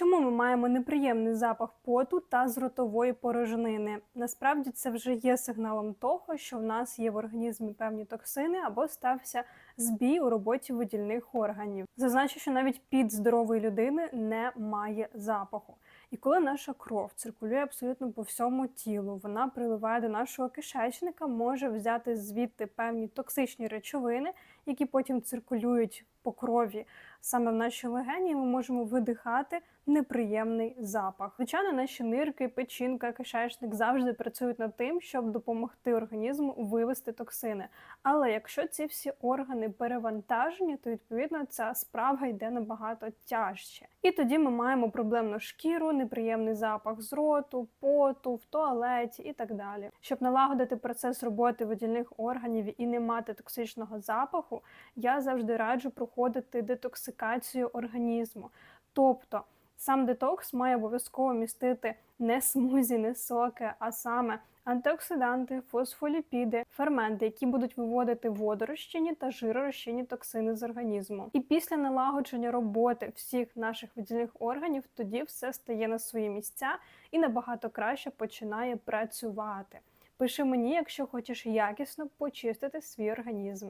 Чому ми маємо неприємний запах поту та з ротової порожнини? Насправді це вже є сигналом того, що в нас є в організмі певні токсини або стався збій у роботі видільних органів. Зазначу, що навіть під здорової людини не має запаху. І коли наша кров циркулює абсолютно по всьому тілу, вона приливає до нашого кишечника, може взяти звідти певні токсичні речовини, які потім циркулюють по крові саме в наші легені, і ми можемо видихати неприємний запах. Звичайно, наші нирки, печінка, кишечник завжди працюють над тим, щоб допомогти організму вивести токсини. Але якщо ці всі органи перевантажені, то відповідно ця справа йде набагато тяжче. І тоді ми маємо проблемну шкіру, неприємний запах з роту, поту, в туалеті і так далі. Щоб налагодити процес роботи водільних органів і не мати токсичного запаху, я завжди раджу проходити детоксикацію організму. Тобто сам детокс має обов'язково містити не смузі, не соки, а саме антиоксиданти, фосфоліпіди, ферменти, які будуть виводити водорозчинні та жиророзчинні токсини з організму. І після налагодження роботи всіх наших видільних органів тоді все стає на свої місця і набагато краще починає працювати. Пиши мені, якщо хочеш якісно почистити свій організм.